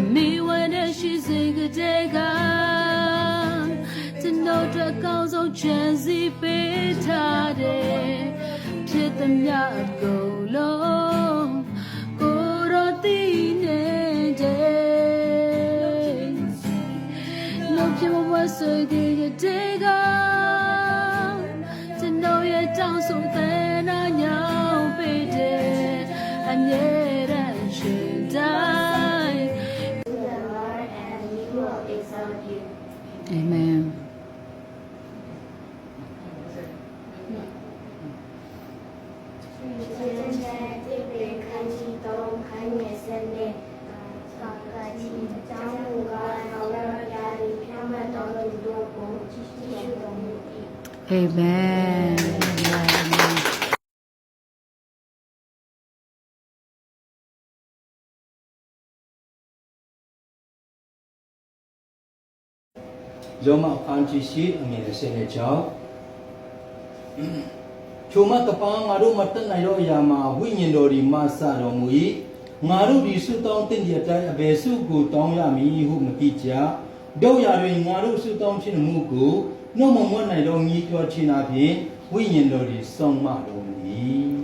အမေဝနဲ့ရှိစေကြတဲ့ကကျွန်တော်တို့ကောင်းဆုံးချမ်းစီပေးထားတယ်ဖြစ်သမျှအကုန်လုံးကိုရောတည်နေတဲ့လို့ပြမဝဆွေဒီတဲ့ကကျွန်တော်ရဲ့တောင်းဆိုတဲ့နာညောင်းပေးတယ်အမြဲတမ်း Amen. Amen. ယောမအခန်းကြီးရှိအငယ်30နဲ့ကြောင့်ချိုမတပန်းငါတို့မတက်နိုင်တော့အရာမှာဝိညာဉ်တော်ဒီမဆတော်မူ၏ငါတို့ဒီဆုတောင်းတင့်တဲ့အတိုင်းအဘယ်ဆုကိုတောင်းရမည်ဟုမသိကြတို့ရတွင်ငါတို့ဆုတောင်းခြင်းမှုကိုနှုတ်မမွတ်နိုင်တော့ညီတော်ခြင်းအပြင်ဝိညာဉ်တော်ဒီဆုံးမတော်မူ၏